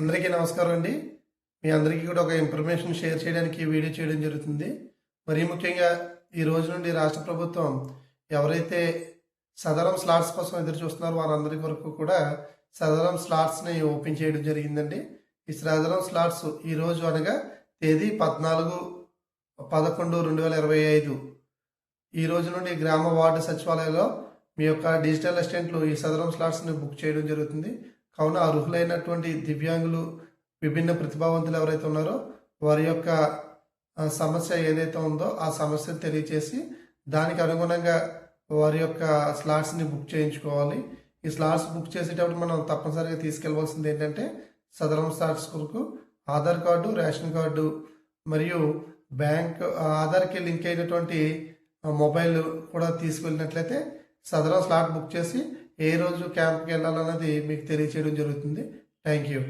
అందరికీ నమస్కారం అండి. మీ అందరికీ కూడా ఒక ఇన్ఫర్మేషన్ షేర్ చేయడానికి వీడియో చేయడం జరుగుతుంది. మరీ ముఖ్యంగా ఈ రోజు నుండి రాష్ట్ర ప్రభుత్వం ఎవరైతే సదరం స్లాట్స్ కోసం ఎదురు చూస్తున్నారో వారందరి వరకు కూడా సదరం స్లాట్స్ని ఓపెన్ చేయడం జరిగిందండి. ఈ సదరం స్లాట్స్ ఈ రోజు అనగా తేదీ పద్నాలుగు పదకొండు రెండు వేల ఇరవై ఐదు. ఈ రోజు నుండి గ్రామ వార్డు సచివాలయంలో మీ యొక్క డిజిటల్ అసిస్టెంట్లు ఈ సదరం స్లాట్స్ని బుక్ చేయడం జరుగుతుంది. కావున అర్హులైనటువంటి దివ్యాంగులు విభిన్న ప్రతిభావంతులు ఎవరైతే ఉన్నారో వారి యొక్క సమస్య ఏదైతే ఉందో ఆ సమస్యను తెలియచేసి దానికి అనుగుణంగా వారి యొక్క స్లాట్స్ని బుక్ చేయించుకోవాలి. ఈ స్లాట్స్ బుక్ చేసేటప్పుడు మనం తప్పనిసరిగా తీసుకెళ్ళవలసింది ఏంటంటే సదరం స్లాట్స్ కొరకు ఆధార్ కార్డు రేషన్ కార్డు మరియు బ్యాంక్ ఆధార్కి లింక్ అయినటువంటి మొబైల్ కూడా తీసుకెళ్ళినట్లయితే సదరం స్లాట్ బుక్ చేసి ఏ రోజు క్యాంప్కి వెళ్ళాలన్నది మీకు తెలియచేయడం జరుగుతుంది. Thank you